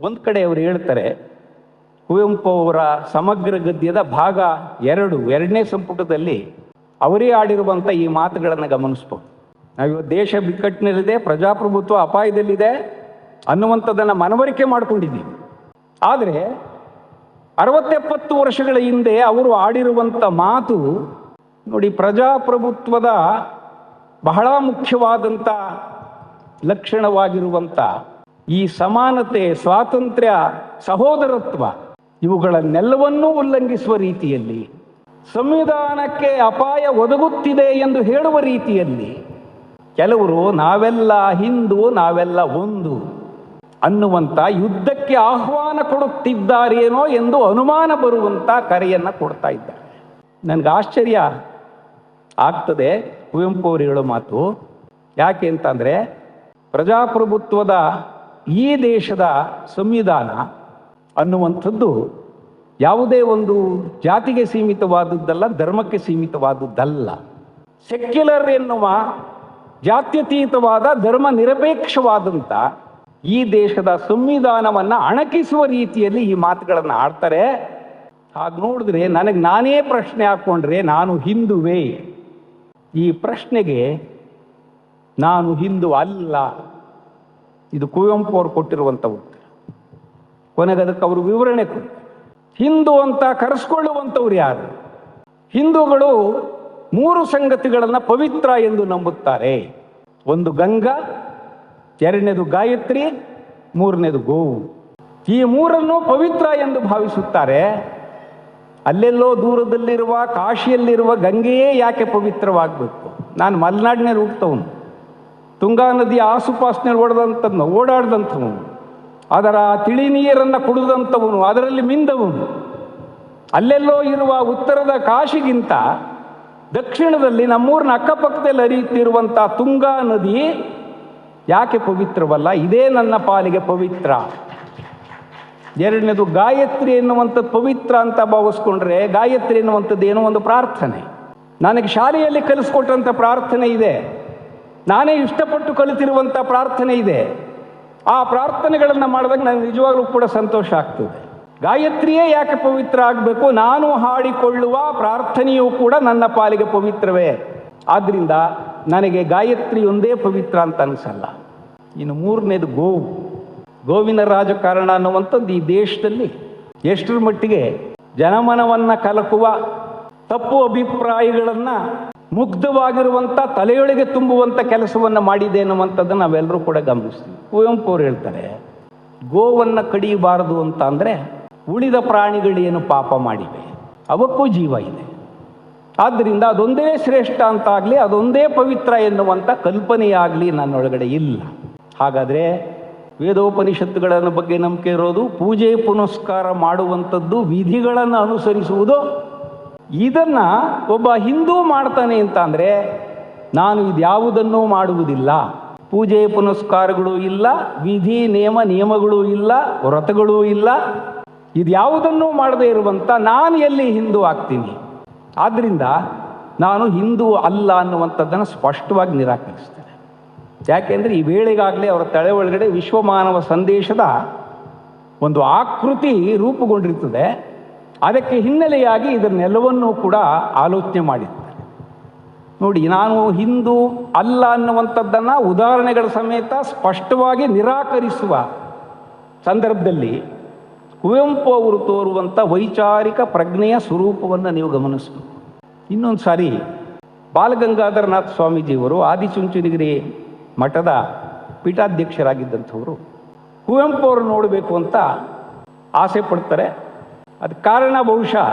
ಒಂದು ಕಡೆ ಅವರು ಹೇಳ್ತಾರೆ, ಕುವೆಂಪು ಅವರ ಸಮಗ್ರ ಗದ್ಯದ ಭಾಗ ಎರಡು, ಎರಡನೇ ಸಂಪುಟದಲ್ಲಿ ಅವರೇ ಆಡಿರುವಂಥ ಈ ಮಾತುಗಳನ್ನು ಗಮನಿಸ್ಬೋದು. ನಾವಿವತ್ತು ದೇಶ ಬಿಕ್ಕಟ್ಟಿನಲ್ಲಿದೆ, ಪ್ರಜಾಪ್ರಭುತ್ವ ಅಪಾಯದಲ್ಲಿದೆ ಅನ್ನುವಂಥದ್ದನ್ನು ಮನವರಿಕೆ ಮಾಡಿಕೊಂಡಿದ್ದೀವಿ. ಆದರೆ ಅರವತ್ತೆಪ್ಪತ್ತು ವರ್ಷಗಳ ಹಿಂದೆ ಅವರು ಆಡಿರುವಂಥ ಮಾತು ನೋಡಿ ಪ್ರಜಾಪ್ರಭುತ್ವದ ಬಹಳ ಮುಖ್ಯವಾದಂಥ ಲಕ್ಷಣವಾಗಿರುವಂಥ ಈ ಸಮಾನತೆ, ಸ್ವಾತಂತ್ರ್ಯ, ಸಹೋದರತ್ವ ಇವುಗಳನ್ನೆಲ್ಲವನ್ನೂ ಉಲ್ಲಂಘಿಸುವ ರೀತಿಯಲ್ಲಿ, ಸಂವಿಧಾನಕ್ಕೆ ಅಪಾಯ ಒದಗುತ್ತಿದೆ ಎಂದು ಹೇಳುವ ರೀತಿಯಲ್ಲಿ, ಕೆಲವರು ನಾವೆಲ್ಲ ಹಿಂದೂ, ನಾವೆಲ್ಲ ಒಂದು ಅನ್ನುವಂಥ ಯುದ್ಧಕ್ಕೆ ಆಹ್ವಾನ ಕೊಡುತ್ತಿದ್ದಾರೇನೋ ಎಂದು ಅನುಮಾನ ಬರುವಂಥ ಕರೆಯನ್ನು ಕೊಡ್ತಾ ಇದ್ದಾರೆ. ನನಗೆ ಆಶ್ಚರ್ಯ ಆಗ್ತದೆ ಕುವೆಂಪು ಅವರು ಹೇಳೋ ಮಾತು. ಯಾಕೆ ಅಂತಂದರೆ ಪ್ರಜಾಪ್ರಭುತ್ವದ ಈ ದೇಶದ ಸಂವಿಧಾನ ಅನ್ನುವಂಥದ್ದು ಯಾವುದೇ ಒಂದು ಜಾತಿಗೆ ಸೀಮಿತವಾದದ್ದಲ್ಲ, ಧರ್ಮಕ್ಕೆ ಸೀಮಿತವಾದದ್ದಲ್ಲ. ಸೆಕ್ಯುಲರ್ ಎನ್ನುವ ಜಾತ್ಯತೀತವಾದ ಧರ್ಮ ನಿರಪೇಕ್ಷವಾದಂಥ ಈ ದೇಶದ ಸಂವಿಧಾನವನ್ನು ಅಣಕಿಸುವ ರೀತಿಯಲ್ಲಿ ಈ ಮಾತುಗಳನ್ನು ಆಡ್ತಾರೆ. ಹಾಗೆ ನೋಡಿದ್ರೆ ನನಗೆ ನಾನೇ ಪ್ರಶ್ನೆ ಹಾಕ್ಕೊಂಡ್ರೆ ನಾನು ಹಿಂದುವೇ? ಈ ಪ್ರಶ್ನೆಗೆ ನಾನು ಹಿಂದೂ ಅಲ್ಲ. ಇದು ಕುವೆಂಪು ಅವರು ಕೊಟ್ಟಿರುವಂಥ ಉತ್ತರ ಕೊನೆಗೆ ಅದಕ್ಕೆ ಅವರು ವಿವರಣೆ ಕೊಡಿ ಹಿಂದೂ ಅಂತ ಕರೆಸ್ಕೊಳ್ಳುವಂಥವ್ರು ಯಾರು? ಹಿಂದೂಗಳು ಮೂರು ಸಂಗತಿಗಳನ್ನು ಪವಿತ್ರ ಎಂದು ನಂಬುತ್ತಾರೆ. ಒಂದು ಗಂಗಾ, ಎರಡನೇದು ಗಾಯತ್ರಿ, ಮೂರನೇದು ಗೋವು. ಈ ಮೂರನ್ನು ಪವಿತ್ರ ಎಂದು ಭಾವಿಸುತ್ತಾರೆ. ಅಲ್ಲೆಲ್ಲೋ ದೂರದಲ್ಲಿರುವ ಕಾಶಿಯಲ್ಲಿರುವ ಗಂಗೆಯೇ ಯಾಕೆ ಪವಿತ್ರವಾಗಬೇಕು? ನಾನು ಮಲೆನಾಡಿನಲ್ಲಿ ಹುಟ್ಟವನು ತುಂಗಾ ನದಿಯ ಆಸುಪಾಸಿನಲ್ಲಿ ಓಡದಂಥವನು ಓಡಾಡ್ದಂಥವನು. ಅದರ ತಿಳಿ ನೀರನ್ನು ಕುಡಿದಂಥವನು, ಅದರಲ್ಲಿ ಮಿಂದವನು. ಅಲ್ಲೆಲ್ಲೋ ಇರುವ ಉತ್ತರದ ಕಾಶಿಗಿಂತ ದಕ್ಷಿಣದಲ್ಲಿ ನಮ್ಮೂರಿನ ಅಕ್ಕಪಕ್ಕದಲ್ಲಿ ಹರಿಯುತ್ತಿರುವಂಥ ತುಂಗಾ ನದಿ ಯಾಕೆ ಪವಿತ್ರವಲ್ಲ? ಇದೇ ನನ್ನ ಪಾಲಿಗೆ ಪವಿತ್ರ. ಎರಡನೇದು, ಗಾಯತ್ರಿ ಎನ್ನುವಂಥದ್ದು ಪವಿತ್ರ ಅಂತ ಭಾವಿಸ್ಕೊಂಡ್ರೆ ಗಾಯತ್ರಿ ಎನ್ನುವಂಥದ್ದು ಏನೋ ಒಂದು ಪ್ರಾರ್ಥನೆ. ನನಗೆ ಶಾಲೆಯಲ್ಲಿ ಕಲಿಸ್ಕೊಟ್ಟಂಥ ಪ್ರಾರ್ಥನೆ ಇದೆ. ನಾನೇ ಇಷ್ಟಪಟ್ಟು ಕಲಿತಿರುವಂಥ ಪ್ರಾರ್ಥನೆ ಇದೆ. ಆ ಪ್ರಾರ್ಥನೆಗಳನ್ನು ಮಾಡಿದಾಗ ನನಗೆ ನಿಜವಾಗ್ಲೂ ಕೂಡ ಸಂತೋಷ ಆಗ್ತದೆ. ಗಾಯತ್ರಿಯೇ ಯಾಕೆ ಪವಿತ್ರ ಆಗಬೇಕು? ನಾನು ಹಾಡಿಕೊಳ್ಳುವ ಪ್ರಾರ್ಥನೆಯೂ ಕೂಡ ನನ್ನ ಪಾಲಿಗೆ ಪವಿತ್ರವೇ. ಆದ್ದರಿಂದ ನನಗೆ ಗಾಯತ್ರಿಯೊಂದೇ ಪವಿತ್ರ ಅಂತ ಅನಿಸಲ್ಲ. ಇನ್ನು ಮೂರನೇದು ಗೋವು. ಗೋವಿನ ರಾಜಕಾರಣ ಅನ್ನುವಂಥದ್ದು ಈ ದೇಶದಲ್ಲಿ ಎಷ್ಟರ ಮಟ್ಟಿಗೆ ಜನಮನವನ್ನು ಕಲಕುವ ತಪ್ಪು ಅಭಿಪ್ರಾಯಗಳನ್ನು ಮುಗ್ಧವಾಗಿರುವಂಥ ತಲೆಯೊಳಗೆ ತುಂಬುವಂಥ ಕೆಲಸವನ್ನು ಮಾಡಿದೆ ಅನ್ನುವಂಥದ್ದನ್ನು ನಾವೆಲ್ಲರೂ ಕೂಡ ಗಮನಿಸ್ತೀವಿ. ಕುವೆಂಪು ಅವರು ಹೇಳ್ತಾರೆ, ಗೋವನ್ನು ಕಡಿಯಬಾರದು ಅಂತ ಅಂದರೆ ಉಳಿದ ಪ್ರಾಣಿಗಳೇನು ಪಾಪ ಮಾಡಿವೆ, ಅವಕ್ಕೂ ಜೀವ ಇದೆ. ಆದ್ದರಿಂದ ಅದೊಂದೇ ಶ್ರೇಷ್ಠ ಅಂತಾಗಲಿ ಅದೊಂದೇ ಪವಿತ್ರ ಎನ್ನುವಂಥ ಕಲ್ಪನೆಯಾಗಲಿ ನನ್ನೊಳಗಡೆ ಇಲ್ಲ. ಹಾಗಾದರೆ ವೇದೋಪನಿಷತ್ತುಗಳನ್ನು ಬಗ್ಗೆ ನಂಬಿಕೆ ಇರೋದು, ಪೂಜೆ ಪುನಸ್ಕಾರ ಮಾಡುವಂಥದ್ದು ವಿಧಿಗಳನ್ನು ಅನುಸರಿಸುವುದು ಇದನ್ನು ಒಬ್ಬ ಹಿಂದೂ ಮಾಡ್ತಾನೆ ಅಂತ ಅಂದರೆ ನಾನು ಇದ್ಯಾವುದನ್ನೂ ಮಾಡುವುದಿಲ್ಲ. ಪೂಜೆ ಪುನಸ್ಕಾರಗಳು ಇಲ್ಲ, ವಿಧಿ, ನಿಯಮ, ನಿಯಮಗಳು ಇಲ್ಲ, ವ್ರತಗಳೂ ಇಲ್ಲ. ಇದ್ಯಾವುದನ್ನೂ ಮಾಡದೇ ಇರುವಂಥ ನಾನು ಎಲ್ಲಿ ಹಿಂದೂ ಆಗ್ತೀನಿ? ಆದ್ದರಿಂದ ನಾನು ಹಿಂದೂ ಅಲ್ಲ ಅನ್ನುವಂಥದ್ದನ್ನು ಸ್ಪಷ್ಟವಾಗಿ ನಿರಾಕರಿಸ್ತೇನೆ. ಯಾಕೆಂದರೆ ಈ ವೇಳೆಗಾಗಲೇ ಅವರ ತಲೆ ಒಳಗಡೆ ವಿಶ್ವಮಾನವ ಸಂದೇಶದ ಒಂದು ಆಕೃತಿ ರೂಪುಗೊಂಡಿರ್ತದೆ. ಅದಕ್ಕೆ ಹಿನ್ನೆಲೆಯಾಗಿ ಇದನ್ನೆಲ್ಲವನ್ನೂ ಕೂಡ ಆಲೋಚನೆ ಮಾಡಿದ್ದಾರೆ. ನೋಡಿ, ನಾನು ಹಿಂದೂ ಅಲ್ಲ ಅನ್ನುವಂಥದ್ದನ್ನು ಉದಾಹರಣೆಗಳ ಸಮೇತ ಸ್ಪಷ್ಟವಾಗಿ ನಿರಾಕರಿಸುವ ಸಂದರ್ಭದಲ್ಲಿ ಕುವೆಂಪು ಅವರು ತೋರುವಂಥ ವೈಚಾರಿಕ ಪ್ರಜ್ಞೆಯ ಸ್ವರೂಪವನ್ನು ನೀವು ಗಮನಿಸಬೇಕು. ಇನ್ನೊಂದು ಸಾರಿ ಬಾಲಗಂಗಾಧರನಾಥ ಸ್ವಾಮೀಜಿಯವರು ಆದಿಚುಂಚನಗಿರಿ ಮಠದ ಪೀಠಾಧ್ಯಕ್ಷರಾಗಿದ್ದಂಥವರು ಕುವೆಂಪು ಅವರು ನೋಡಬೇಕು ಅಂತ ಆಸೆ ಪಡ್ತಾರೆ. ಅದಕ್ಕೆ ಕಾರಣ ಬಹುಶಃ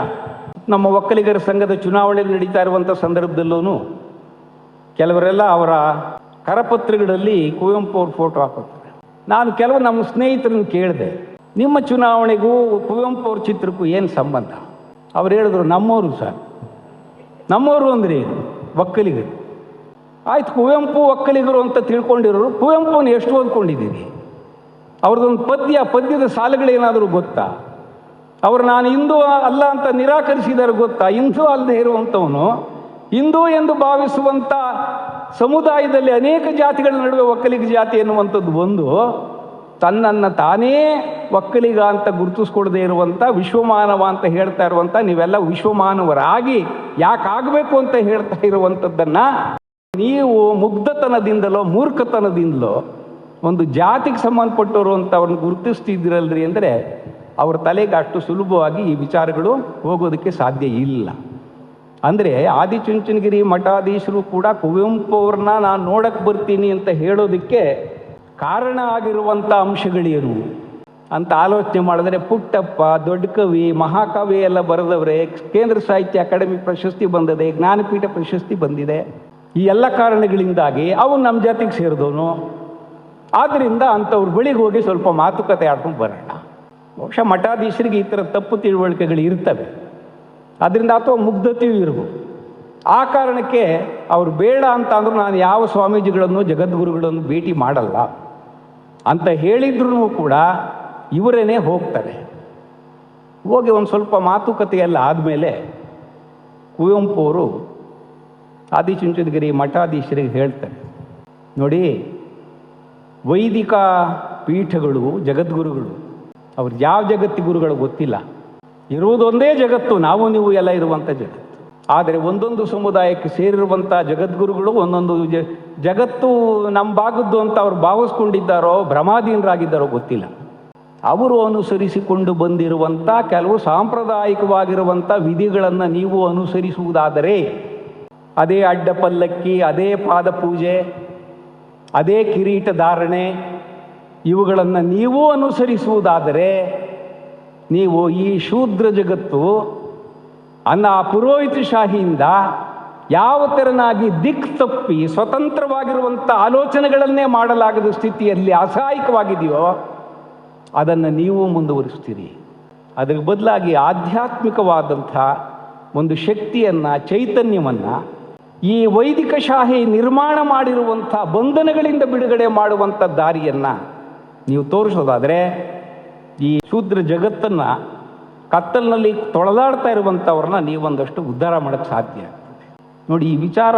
ನಮ್ಮ ಒಕ್ಕಲಿಗರ ಸಂಘದ ಚುನಾವಣೆ ನಡೀತಾ ಇರುವಂಥ ಸಂದರ್ಭದಲ್ಲೂ ಕೆಲವರೆಲ್ಲ ಅವರ ಕರಪತ್ರಗಳಲ್ಲಿ ಕುವೆಂಪು ಅವ್ರ ಫೋಟೋ ಹಾಕ್ತಾರೆ. ನಾನು ಕೆಲವು ನಮ್ಮ ಸ್ನೇಹಿತರನ್ನು ಕೇಳಿದೆ. ನಿಮ್ಮ ಚುನಾವಣೆಗೂ ಕುವೆಂಪು ಅವ್ರ ಚಿತ್ರಕ್ಕೂ ಏನು ಸಂಬಂಧ? ಅವ್ರು ಹೇಳಿದ್ರು ನಮ್ಮವರು ಸರ್. ನಮ್ಮವರು ಅಂದರೆ ಏನು? ಒಕ್ಕಲಿಗರು. ಆಯ್ತು, ಕುವೆಂಪು ಒಕ್ಕಲಿಗರು ಅಂತ ತಿಳ್ಕೊಂಡಿರೋರು ಕುವೆಂಪುನ ಎಷ್ಟು ಓದ್ಕೊಂಡಿದ್ದೀನಿ ಅವ್ರದ್ದೊಂದು ಪದ್ಯ, ಪದ್ಯದ ಸಾಲುಗಳೇನಾದರೂ ಗೊತ್ತಾ? ಅವರು ನಾನು ಹಿಂದೂ ಅಲ್ಲ ಅಂತ ನಿರಾಕರಿಸಿದರೆ ಗೊತ್ತಾ? ಹಿಂದೂ ಅಲ್ಲದೆ ಇರುವಂಥವನು, ಹಿಂದೂ ಎಂದು ಭಾವಿಸುವಂಥ ಸಮುದಾಯದಲ್ಲಿ ಅನೇಕ ಜಾತಿಗಳ ನಡುವೆ ಒಕ್ಕಲಿಗ ಜಾತಿ ಎನ್ನುವಂಥದ್ದು ಒಂದು ತನ್ನನ್ನು ತಾನೇ ಒಕ್ಕಲಿಗ ಅಂತ ಗುರುತಿಸ್ಕೊಡದೇ ಇರುವಂಥ ವಿಶ್ವಮಾನವ ಅಂತ ಹೇಳ್ತಾ ಇರುವಂಥ, ನೀವೆಲ್ಲ ವಿಶ್ವಮಾನವರಾಗಿ ಯಾಕಾಗಬೇಕು ಅಂತ ಹೇಳ್ತಾ ಇರುವಂಥದ್ದನ್ನು ನೀವು ಮುಗ್ಧತನದಿಂದಲೋ, ಮೂರ್ಖತನದಿಂದಲೋ ಒಂದು ಜಾತಿಗೆ ಸಂಬಂಧಪಟ್ಟವರು ಅಂತ ಅವ್ರನ್ನ ಗುರುತಿಸ್ತಿದ್ದೀರಲ್ರಿ ಅಂದರೆ ಅವ್ರ ತಲೆಗೆ ಅಷ್ಟು ಸುಲಭವಾಗಿ ಈ ವಿಚಾರಗಳು ಹೋಗೋದಕ್ಕೆ ಸಾಧ್ಯ ಇಲ್ಲ. ಅಂದರೆ ಆದಿಚುಂಚನಗಿರಿ ಮಠಾಧೀಶರು ಕೂಡ ಕುವೆಂಪು ಅವ್ರನ್ನ ನಾನು ನೋಡಕ್ಕೆ ಬರ್ತೀನಿ ಅಂತ ಹೇಳೋದಕ್ಕೆ ಕಾರಣ ಆಗಿರುವಂಥ ಅಂಶಗಳೇನು? ಅಂತ ಆಲೋಚನೆ ಮಾಡಿದ್ರೆ ಪುಟ್ಟಪ್ಪ, ದೊಡ್ಡ ಕವಿ, ಮಹಾಕವಿ ಎಲ್ಲ ಬರೆದವ್ರೆ, ಕೇಂದ್ರ ಸಾಹಿತ್ಯ ಅಕಾಡೆಮಿ ಪ್ರಶಸ್ತಿ ಬಂದಿದೆ, ಜ್ಞಾನಪೀಠ ಪ್ರಶಸ್ತಿ ಬಂದಿದೆ. ಈ ಎಲ್ಲ ಕಾರಣಗಳಿಂದಾಗಿ ಅವನು ನಮ್ಮ ಜಾತಿಗೆ ಸೇರಿದವನು. ಆದ್ದರಿಂದ ಅಂಥವ್ರ ಬಳಿಗೆ ಹೋಗಿ ಸ್ವಲ್ಪ ಮಾತುಕತೆ ಆಡ್ಕೊಂಡು ಬರೋಣ. ಬಹುಶಃ ಮಠಾಧೀಶರಿಗೆ ಈ ಥರ ತಪ್ಪು ತಿಳುವಳಿಕೆಗಳು ಇರ್ತವೆ. ಅದರಿಂದ ಅಥವಾ ಮುಗ್ಧತೆಯೂ ಇರಬಹುದು ಆ ಕಾರಣಕ್ಕೆ ಅವರು ಬೇಡ ಅಂತ ಅಂದ್ರೂ ನಾನು ಯಾವ ಸ್ವಾಮೀಜಿಗಳನ್ನು ಜಗದ್ಗುರುಗಳನ್ನು ಭೇಟಿ ಮಾಡಲ್ಲ. ಅಂತ ಹೇಳಿದ್ರೂ ಕೂಡ ಇವರೇನೇ ಹೋಗ್ತಾರೆ. ಹೋಗಿ ಒಂದು ಸ್ವಲ್ಪ ಮಾತುಕತೆ ಎಲ್ಲ ಆದಮೇಲೆ ಕುವೆಂಪು ಅವರು ಆದಿಚುಂಚನಗಿರಿ ಮಠಾಧೀಶರಿಗೆ ಹೇಳ್ತಾರೆ. ನೋಡಿ, ವೈದಿಕ ಪೀಠಗಳು, ಜಗದ್ಗುರುಗಳು ಅವ್ರು ಯಾವ ಜಗತ್ತಿ ಗುರುಗಳು ಗೊತ್ತಿಲ್ಲ. ಇರುವುದೊಂದೇ ಜಗತ್ತು, ನಾವು ನೀವು ಎಲ್ಲ ಇರುವಂಥ ಜಗತ್ತು. ಆದರೆ ಒಂದೊಂದು ಸಮುದಾಯಕ್ಕೆ ಸೇರಿರುವಂಥ ಜಗದ್ಗುರುಗಳು, ಒಂದೊಂದು ಜ, ಜಗತ್ತು ನಮ್ಮ ಭಾಗದ್ದು ಅಂತ ಅವ್ರು ಭಾವಿಸ್ಕೊಂಡಿದ್ದಾರೋ, ಭ್ರಮಾಧೀನರಾಗಿದ್ದಾರೋ ಗೊತ್ತಿಲ್ಲ. ಅವರು ಅನುಸರಿಸಿಕೊಂಡು ಬಂದಿರುವಂಥ ಕೆಲವು ಸಾಂಪ್ರದಾಯಿಕವಾಗಿರುವಂಥ ವಿಧಿಗಳನ್ನು ನೀವು ಅನುಸರಿಸುವುದಾದರೆ, ಅದೇ ಅಡ್ಡ ಪಲ್ಲಕ್ಕಿ ಅದೇ ಪಾದ ಪೂಜೆ ಅದೇ ಕಿರೀಟ ಧಾರಣೆ ಇವುಗಳನ್ನು ನೀವು ಅನುಸರಿಸುವುದಾದರೆ ನೀವು ಈ ಶೂದ್ರ ಜಗತ್ತು ಅನ್ನ ಪುರೋಹಿತ ಶಾಹಿಯಿಂದ ಯಾವ ತೆರನಾಗಿ ದಿಕ್ ತಪ್ಪಿ ಸ್ವತಂತ್ರವಾಗಿರುವಂಥ ಆಲೋಚನೆಗಳನ್ನೇ ಮಾಡಲಾಗದ ಸ್ಥಿತಿಯಲ್ಲಿ ಅಸಹಾಯಕವಾಗಿದೆಯೋ ಅದನ್ನು ನೀವು ಮುಂದುವರಿಸ್ತೀರಿ ಅದಕ್ಕೆ ಬದಲಾಗಿ ಆಧ್ಯಾತ್ಮಿಕವಾದಂಥ ಒಂದು ಶಕ್ತಿಯನ್ನು, ಚೈತನ್ಯವನ್ನು ಈ ವೈದಿಕ ಶಾಹಿ ನಿರ್ಮಾಣ ಮಾಡಿರುವಂಥ ಬಂಧನಗಳಿಂದ ಬಿಡುಗಡೆ ಮಾಡುವಂಥ ದಾರಿಯನ್ನು ನೀವು ತೋರಿಸೋದಾದರೆ, ಈ ಶೂದ್ರ ಜಗತ್ತನ್ನು ಕತ್ತಲಿನಲ್ಲಿ ತೊಳೆದಾಡ್ತಾ ಇರುವಂಥವ್ರನ್ನ ನೀವೊಂದಷ್ಟು ಉದ್ಧಾರ ಮಾಡೋಕ್ಕೆ ಸಾಧ್ಯ ನೋಡಿ, ಈ ವಿಚಾರ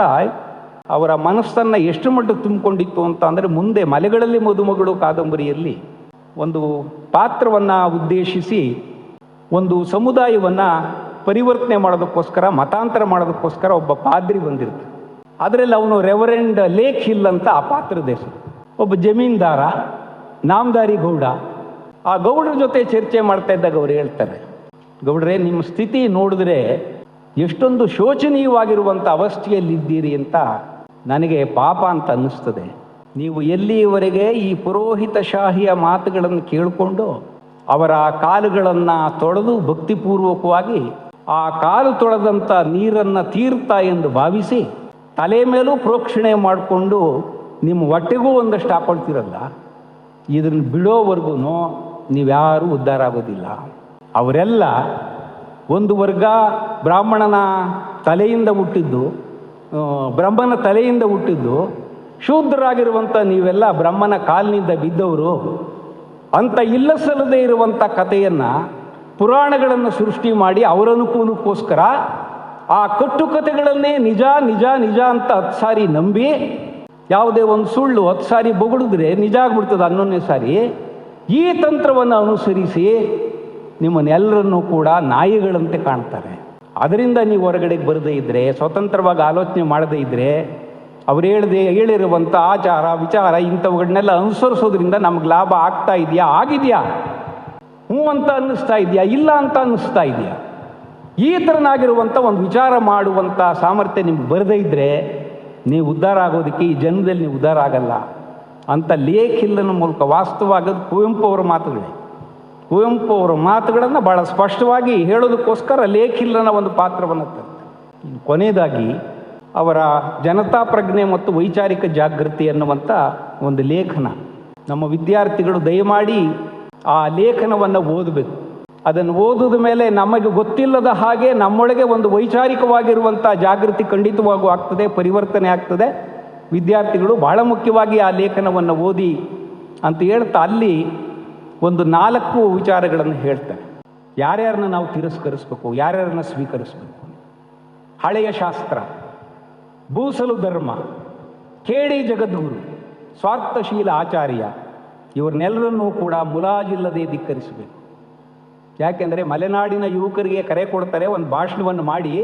ಅವರ ಮನಸ್ಸನ್ನು ಎಷ್ಟು ಮಟ್ಟಿಗೆ ತುಂಬಿಕೊಂಡಿತ್ತು ಅಂತ ಅಂದರೆ, ಮುಂದೆ ಮಲೆಗಳಲ್ಲಿ ಮದುಮಗಳು ಕಾದಂಬರಿಯಲ್ಲಿ ಒಂದು ಪಾತ್ರವನ್ನು ಉದ್ದೇಶಿಸಿ, ಒಂದು ಸಮುದಾಯವನ್ನು ಪರಿವರ್ತನೆ ಮಾಡೋದಕ್ಕೋಸ್ಕರ, ಮತಾಂತರ ಮಾಡೋದಕ್ಕೋಸ್ಕರ ಒಬ್ಬ ಪಾದ್ರಿ ಬಂದಿರ್ತಾರೆ ಅದರಲ್ಲಿ ಅವನು ರೆವರೆಂಡ್ ಲೇಕ್ ಹಿಲ್ ಅಂತ ಆ ಪಾತ್ರದ ಹೆಸರು. ಒಬ್ಬ ಜಮೀನ್ದಾರ ನಾಮದಾರಿ ಗೌಡ. ಆ ಗೌಡರ ಜೊತೆ ಚರ್ಚೆ ಮಾಡ್ತಾ ಇದ್ದಾಗ ಅವ್ರು ಹೇಳ್ತಾರೆ, ಗೌಡ್ರೆ, ನಿಮ್ಮ ಸ್ಥಿತಿ ನೋಡಿದ್ರೆ ಎಷ್ಟೊಂದು ಶೋಚನೀಯವಾಗಿರುವಂಥ ಅವಸ್ಥೆಯಲ್ಲಿದ್ದೀರಿ ಅಂತ ನನಗೆ ಪಾಪ ಅಂತ ಅನ್ನಿಸ್ತದೆ. ನೀವು ಎಲ್ಲಿಯವರೆಗೆ ಈ ಪುರೋಹಿತಶಾಹಿಯ ಮಾತುಗಳನ್ನು ಕೇಳಿಕೊಂಡು ಅವರ ಕಾಲುಗಳನ್ನು ತೊಳೆದು ಭಕ್ತಿಪೂರ್ವಕವಾಗಿ ಆ ಕಾಲು ತೊಳೆದಂಥ ನೀರನ್ನು ತೀರ್ಥ ಎಂದು ಭಾವಿಸಿ ತಲೆ ಮೇಲೂ ಪ್ರೋಕ್ಷಣೆ ಮಾಡಿಕೊಂಡು ನಿಮ್ಮ ಹೊಟ್ಟೆಗೂ ಒಂದಷ್ಟು ಹಾಕೊಳ್ತಿರಲ್ಲ? ಇದನ್ನು ಬಿಡೋವರೆಗೂ ನೀವ್ಯಾರೂ ಉದ್ಧಾರ ಆಗೋದಿಲ್ಲ ಅವರೆಲ್ಲ ಒಂದು ವರ್ಗ ಬ್ರಾಹ್ಮಣನ ತಲೆಯಿಂದ ಹುಟ್ಟಿದ್ದು ಬ್ರಹ್ಮನ ತಲೆಯಿಂದ ಹುಟ್ಟಿದ್ದು ಶೂದ್ರರಾಗಿರುವಂಥ ನೀವೆಲ್ಲ ಬ್ರಹ್ಮನ ಕಾಲಿನಿಂದ ಬಿದ್ದವರು ಅಂತ ಇಲ್ಲಸಲ್ಲದೆ ಇರುವಂಥ ಕಥೆಯನ್ನು, ಪುರಾಣಗಳನ್ನು ಸೃಷ್ಟಿ ಮಾಡಿ ಅವರ ಅನುಕೂಲಕ್ಕೋಸ್ಕರ ಆ ಕಟ್ಟುಕತೆಗಳನ್ನೇ ನಿಜ ನಿಜ ನಿಜ ಅಂತ ಹತ್ತು ಸಾರಿ ನಂಬಿ ಯಾವುದೇ ಒಂದು ಸುಳ್ಳು ಹತ್ತು ಸಾರಿ ಬೊಗಳಿದ್ರೆ ನಿಜ ಆಗ್ಬಿಡ್ತದೆ ಹನ್ನೊಂದನೇ ಸಾರಿ. ಈ ತಂತ್ರವನ್ನು ಅನುಸರಿಸಿ ನಿಮ್ಮನ್ನೆಲ್ಲರನ್ನೂ ಕೂಡ ನಾಯಿಗಳಂತೆ ಕಾಣ್ತಾರೆ. ಅದರಿಂದ ನೀವು ಹೊರಗಡೆಗೆ ಬರದೇ ಇದ್ದರೆ ಸ್ವತಂತ್ರವಾಗಿ ಆಲೋಚನೆ ಮಾಡದೇ ಇದ್ದರೆ ಅವ್ರು ಹೇಳದೆ, ಹೇಳಿರುವಂಥ ಆಚಾರ, ವಿಚಾರ ಇಂಥವುಗಳನ್ನೆಲ್ಲ ಅನುಸರಿಸೋದ್ರಿಂದ ನಮ್ಗೆ ಲಾಭ ಆಗ್ತಾ ಇದೆಯಾ? ಆಗಿದೆಯಾ? ಹ್ಞೂ ಅಂತ ಅನ್ನಿಸ್ತಾ ಇದೆಯಾ? ಇಲ್ಲ ಅಂತ ಅನ್ನಿಸ್ತಾ ಇದೆಯಾ? ಈ ಥರನಾಗಿರುವಂಥ ಒಂದು ವಿಚಾರ ಮಾಡುವಂಥ ಸಾಮರ್ಥ್ಯ ನಿಮ್ಗೆ ಬರದೇ ಇದ್ದರೆ ನೀವು ಉದ್ಧಾರ ಆಗೋದಕ್ಕೆ ಈ ಜನ್ಮದಲ್ಲಿ ನೀವು ಉದ್ಧಾರ ಆಗಲ್ಲ ಅಂತ ಲೇಖಿಲ್ಲನ ಮೂಲಕ ವಾಸ್ತವವಾಗದ ಕುವೆಂಪು ಅವರ ಮಾತುಗಳೇ. ಕುವೆಂಪು ಅವರ ಮಾತುಗಳನ್ನು ಭಾಳ ಸ್ಪಷ್ಟವಾಗಿ ಹೇಳೋದಕ್ಕೋಸ್ಕರ ಲೇಖಿಲ್ಲನ ಒಂದು ಪಾತ್ರವನ್ನು ತರ್ತಾರೆ. ಕೊನೆಯದಾಗಿ ಅವರ ಜನತಾ ಪ್ರಜ್ಞೆ ಮತ್ತು ವೈಚಾರಿಕ ಜಾಗೃತಿ ಅನ್ನುವಂಥ ಒಂದು ಲೇಖನ. ನಮ್ಮ ವಿದ್ಯಾರ್ಥಿಗಳು ದಯಮಾಡಿ ಆ ಲೇಖನವನ್ನು ಓದಬೇಕು. ಅದನ್ನು ಓದಿದ ಮೇಲೆ ನಮಗೆ ಗೊತ್ತಿಲ್ಲದ ಹಾಗೆ ನಮ್ಮೊಳಗೆ ಒಂದು ವೈಚಾರಿಕವಾಗಿರುವಂಥ ಜಾಗೃತಿ ಖಂಡಿತವಾಗೂ ಆಗ್ತದೆ, ಪರಿವರ್ತನೆ ಆಗ್ತದೆ. ವಿದ್ಯಾರ್ಥಿಗಳು ಬಹಳ ಮುಖ್ಯವಾಗಿ ಆ ಲೇಖನವನ್ನು ಓದಿ ಅಂತ ಹೇಳ್ತಾ ಅಲ್ಲಿ ಒಂದು ನಾಲ್ಕು ವಿಚಾರಗಳನ್ನು ಹೇಳ್ತಾರೆ. ಯಾರ್ಯಾರನ್ನ ನಾವು ತಿರಸ್ಕರಿಸ್ಬೇಕು, ಯಾರ್ಯಾರನ್ನ ಸ್ವೀಕರಿಸ್ಬೇಕು? ಹಳೆಯ ಶಾಸ್ತ್ರ, ಭೂಸಲು ಧರ್ಮ ಕೇಡಿ ಜಗದ್ಗುರು, ಸ್ವಾರ್ಥಶೀಲ ಆಚಾರ್ಯ, ಇವ್ರನ್ನೆಲ್ಲರನ್ನೂ ಕೂಡ ಮುಲಾಜಿಲ್ಲದೆ ಧಿಕ್ಕರಿಸಬೇಕು. ಯಾಕೆಂದರೆ ಮಲೆನಾಡಿನ ಯುವಕರಿಗೆ ಕರೆ ಕೊಡ್ತಾರೆ ಒಂದು ಭಾಷಣವನ್ನು ಮಾಡಿ,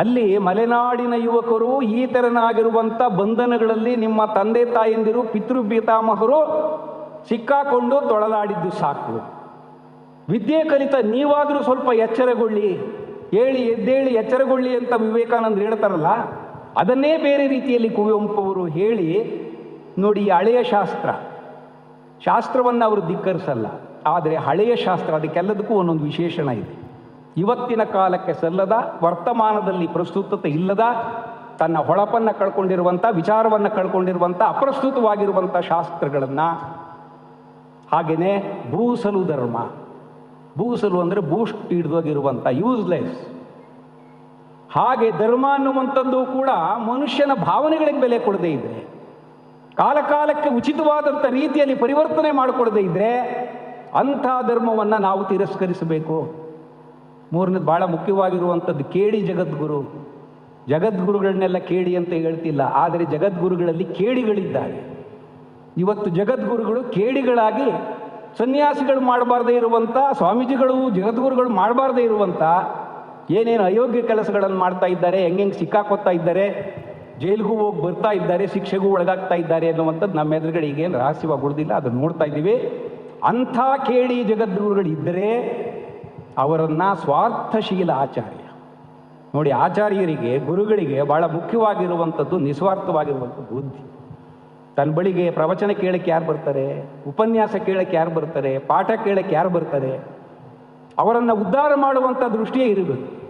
ಅಲ್ಲಿ ಮಲೆನಾಡಿನ ಯುವಕರು ಈ ತೆರನಾಗಿರುವಂಥ ಬಂಧನಗಳಲ್ಲಿ ನಿಮ್ಮ ತಂದೆ ತಾಯಂದಿರು ಪಿತೃ ಪಿತಾಮಹರು ಸಿಕ್ಕಾಕೊಂಡು ತೊಳಲಾಡಿದ್ದು ಸಾಕು. ವಿದ್ಯೆ ಕಲಿತ ನೀವಾದರೂ ಸ್ವಲ್ಪ ಎಚ್ಚರಗೊಳ್ಳಿ, ಹೇಳಿ, ಎದ್ದೇಳಿ ಎಚ್ಚರಗೊಳ್ಳಿ ಅಂತ ವಿವೇಕಾನಂದ ಹೇಳ್ತಾರಲ್ಲ, ಅದನ್ನೇ ಬೇರೆ ರೀತಿಯಲ್ಲಿ ಕುವೆಂಪು ಅವರು ಹೇಳಿ, ನೋಡಿ ಹಳೆಯ ಶಾಸ್ತ್ರ. ಶಾಸ್ತ್ರವನ್ನು ಅವರು ಧಿಕ್ಕರಿಸಲ್ಲ. ಆದರೆ ಹಳೆಯ ಶಾಸ್ತ್ರ ಅದಕ್ಕೆಲ್ಲದಕ್ಕೂ ಒಂದೊಂದು ವಿಶೇಷಣ ಇದೆ. ಇವತ್ತಿನ ಕಾಲಕ್ಕೆ ಸಲ್ಲದ, ವರ್ತಮಾನದಲ್ಲಿ ಪ್ರಸ್ತುತತೆ ಇಲ್ಲದ, ತನ್ನ ಹೊಳಪನ್ನು ಕಳ್ಕೊಂಡಿರುವಂಥ ವಿಚಾರವನ್ನು ಕಳ್ಕೊಂಡಿರುವಂಥ ಅಪ್ರಸ್ತುತವಾಗಿರುವಂಥ ಶಾಸ್ತ್ರಗಳನ್ನು ಹಾಗೆಯೇ ಭೂಸಲು ಧರ್ಮ. ಭೂಸಲು ಅಂದರೆ ಬೂಸ್ಟ್ ಹಿಡಿದೋಗಿರುವಂಥ ಯೂಸ್ಲೆಸ್ ಹಾಗೆ ಧರ್ಮ ಅನ್ನುವಂಥದ್ದು ಕೂಡ ಮನುಷ್ಯನ ಭಾವನೆಗಳಿಗೆ ಬೆಲೆ ಕೊಡದೇ ಇದ್ರೆ, ಕಾಲಕಾಲಕ್ಕೆ ಉಚಿತವಾದಂಥ ರೀತಿಯಲ್ಲಿ ಪರಿವರ್ತನೆ ಮಾಡಿಕೊಡದೇ ಇದ್ದರೆ ಅಂಥ ಧರ್ಮವನ್ನು ನಾವು ತಿರಸ್ಕರಿಸಬೇಕು. ಮೂರನೇದು ಭಾಳ ಮುಖ್ಯವಾಗಿರುವಂಥದ್ದು ಕೇಡಿ ಜಗದ್ಗುರು. ಜಗದ್ಗುರುಗಳನ್ನೆಲ್ಲ ಕೇಡಿ ಅಂತ ಹೇಳ್ತಿಲ್ಲ, ಆದರೆ ಜಗದ್ಗುರುಗಳಲ್ಲಿ ಕೇಳಿಗಳಿದ್ದಾರೆ. ಇವತ್ತು ಜಗದ್ಗುರುಗಳು ಕೇಡಿಗಳಾಗಿ ಸನ್ಯಾಸಿಗಳು ಮಾಡಬಾರ್ದೇ ಇರುವಂಥ, ಸ್ವಾಮೀಜಿಗಳು ಜಗದ್ಗುರುಗಳು ಮಾಡಬಾರ್ದೇ ಇರುವಂಥ, ಏನೇನು ಅಯೋಗ್ಯ ಕೆಲಸಗಳನ್ನು ಮಾಡ್ತಾ ಇದ್ದಾರೆ, ಹೆಂಗೆಂಗೆ ಸಿಕ್ಕಾಕೋತಾ ಇದ್ದಾರೆ, ಜೈಲಿಗೂ ಹೋಗಿ ಬರ್ತಾ ಇದ್ದಾರೆ, ಶಿಕ್ಷೆಗೂ ಒಳಗಾಗ್ತಾ ಇದ್ದಾರೆ ಅನ್ನುವಂಥದ್ದು ನಮ್ಮ ಎದುರುಗಡೆ ಈಗೇನು ರಹಸ್ಯವಾಗಿ ಉಳಿದಿಲ್ಲ, ಅದನ್ನು ನೋಡ್ತಾ ಇದ್ದೀವಿ. ಅಂಥ ಕೇಳಿ ಜಗದ್ಗುರುಗಳಿದ್ದರೆ ಅವರನ್ನು ಸ್ವಾರ್ಥಶೀಲ ಆಚಾರ್ಯ. ನೋಡಿ, ಆಚಾರ್ಯರಿಗೆ, ಗುರುಗಳಿಗೆ ಭಾಳ ಮುಖ್ಯವಾಗಿರುವಂಥದ್ದು, ನಿಸ್ವಾರ್ಥವಾಗಿರುವಂಥದ್ದು ಬುದ್ಧಿ. ತನ್ನ ಬಳಿಗೆ ಪ್ರವಚನ ಕೇಳಕ್ಕೆ ಯಾರು ಬರ್ತಾರೆ? ಉಪನ್ಯಾಸ ಕೇಳಕ್ಕೆ ಯಾರು ಬರ್ತಾರೆ? ಪಾಠ ಕೇಳಕ್ಕೆ ಯಾರು ಬರ್ತಾರೆ? ಅವರನ್ನು ಉದ್ಧಾರ ಮಾಡುವಂಥ ದೃಷ್ಟಿಯೇ ಇರಬೇಕು.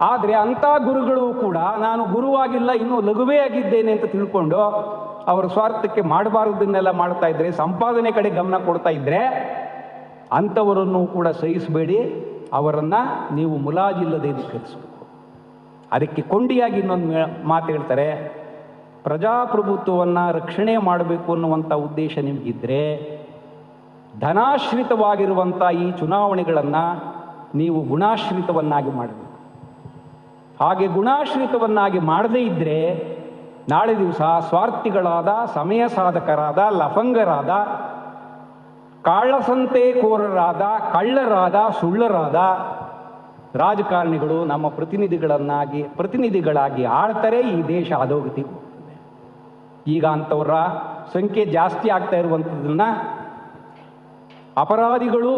ಆದರೆ ಅಂಥ ಗುರುಗಳು ಕೂಡ, ನಾನು ಗುರುವಾಗಿಲ್ಲ, ಇನ್ನೂ ಲಘುವೇ ಆಗಿದ್ದೇನೆ ಅಂತ ತಿಳ್ಕೊಂಡು ಅವರ ಸ್ವಾರ್ಥಕ್ಕೆ ಮಾಡಬಾರದನ್ನೆಲ್ಲ ಮಾಡ್ತಾ ಇದ್ರೆ, ಸಂಪಾದನೆ ಕಡೆ ಗಮನ ಕೊಡ್ತಾ ಇದ್ದರೆ ಅಂಥವರನ್ನು ಕೂಡ ಸಹಿಸಬೇಡಿ. ಅವರನ್ನು ನೀವು ಮುಲಾಜಿಲ್ಲದೆ ಧಿಕ್ಕರಿಸಬೇಕು ಅದಕ್ಕೆ ಕೊಂಡಿಯಾಗಿ ಇನ್ನೊಂದು ಮಾತು ಹೇಳ್ತಾರೆ, ಪ್ರಜಾಪ್ರಭುತ್ವವನ್ನು ರಕ್ಷಣೆ ಮಾಡಬೇಕು ಅನ್ನುವಂಥ ಉದ್ದೇಶ ನಿಮಗಿದ್ದರೆ ಧನಾಶ್ರಿತವಾಗಿರುವಂಥ ಈ ಚುನಾವಣೆಗಳನ್ನು ನೀವು ಗುಣಾಶ್ರಿತವನ್ನಾಗಿ ಮಾಡಬೇಕು. ಹಾಗೆ ಗುಣಾಶ್ರಿತವನ್ನಾಗಿ ಮಾಡದೇ ಇದ್ದರೆ ನಾಳೆ ದಿವಸ ಸ್ವಾರ್ಥಿಗಳಾದ, ಸಮಯ ಸಾಧಕರಾದ, ಲಫಂಗರಾದ, ಕಾಳಸಂತೆಕೋರರಾದ, ಕಳ್ಳರಾದ, ಸುಳ್ಳರಾದ ರಾಜಕಾರಣಿಗಳು ನಮ್ಮ ಪ್ರತಿನಿಧಿಗಳನ್ನಾಗಿ, ಪ್ರತಿನಿಧಿಗಳಾಗಿ ಆಳ್ತಾರೆ, ಈ ದೇಶ ಹೋಗ್ತದೆ ಈಗ ಅಂಥವ್ರ ಸಂಖ್ಯೆ ಜಾಸ್ತಿ ಆಗ್ತಾ ಇರುವಂಥದ್ದನ್ನ ಅಪರಾಧಿಗಳು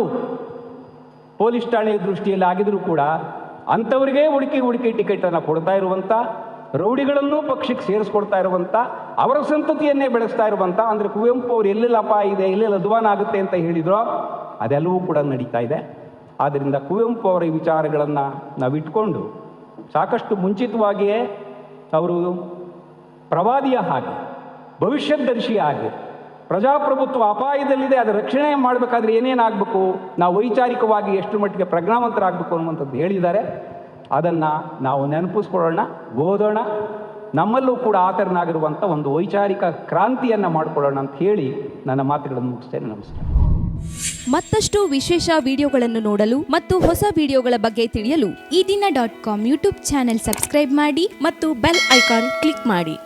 ಪೊಲೀಸ್ ಠಾಣೆಯ ದೃಷ್ಟಿಯಲ್ಲಿ ಆಗಿದರೂ ಕೂಡ ಅಂಥವರಿಗೆ ಹುಡುಕಿ ಹುಡುಕಿ ಟಿಕೆಟನ್ನು ಕೊಡ್ತಾ ಇರುವಂಥ ರೌಡಿಗಳನ್ನೂ ಪಕ್ಷಕ್ಕೆ ಸೇರಿಸ್ಕೊಡ್ತಾ ಇರುವಂಥ ಅವರ ಸಂತತಿಯನ್ನೇ ಬೆಳೆಸ್ತಾ ಇರುವಂಥ ಅಂದರೆ ಕುವೆಂಪು ಅವರು ಎಲ್ಲೆಲ್ಲ ಅಪಾಯ ಇದೆ, ಎಲ್ಲೆಲ್ಲ ಅಧ್ವಾನ ಆಗುತ್ತೆ ಅಂತ ಹೇಳಿದ್ರೋ, ಅದೆಲ್ಲವೂ ಕೂಡ ನಡೀತಾ ಇದೆ. ಆದ್ದರಿಂದ ಕುವೆಂಪು ಅವರ ವಿಚಾರಗಳನ್ನು ನಾವು ಇಟ್ಕೊಂಡು ಸಾಕಷ್ಟು ಮುಂಚಿತವಾಗಿಯೇ ಅವರು ಪ್ರವಾದಿಯ ಹಾಗೆ ಭವಿಷ್ಯದರ್ಶಿಯ ಹಾಗೆ, ಪ್ರಜಾಪ್ರಭುತ್ವ ಅಪಾಯದಲ್ಲಿದೆ ಅದರ ರಕ್ಷಣೆ ಮಾಡಬೇಕಾದ್ರೆ ಏನೇನಾಗಬೇಕು, ನಾವು ವೈಚಾರಿಕವಾಗಿ ಎಷ್ಟು ಮಟ್ಟಿಗೆ ಪ್ರಜ್ಞಾವಂತರಾಗಬೇಕು ಅನ್ನುವಂಥದ್ದು ಹೇಳಿದ್ದಾರೆ. ಅದನ್ನು ನಾವು ನೆನಪಿಸ್ಕೊಳ್ಳೋಣ, ಓದೋಣ. ನಮ್ಮಲ್ಲೂ ಕೂಡ ಆತರನಾಗಿರುವಂಥ ಒಂದು ವೈಚಾರಿಕ ಕ್ರಾಂತಿಯನ್ನು ಮಾಡಿಕೊಳ್ಳೋಣ ಅಂತ ಹೇಳಿ ನನ್ನ ಮಾತುಗಳನ್ನು ಮುಗಿಸ್ತೇನೆ. ನಮಸ್ಕಾರ. ಮತ್ತಷ್ಟು ವಿಶೇಷ ವಿಡಿಯೋಗಳನ್ನು ನೋಡಲು ಮತ್ತು ಹೊಸ ವಿಡಿಯೋಗಳ ಬಗ್ಗೆ ತಿಳಿಯಲು Eedina dot com YouTube channel subscribe ಮಾಡಿ ಮತ್ತು ಬೆಲ್ ಐಕಾನ್ ಕ್ಲಿಕ್ ಮಾಡಿ.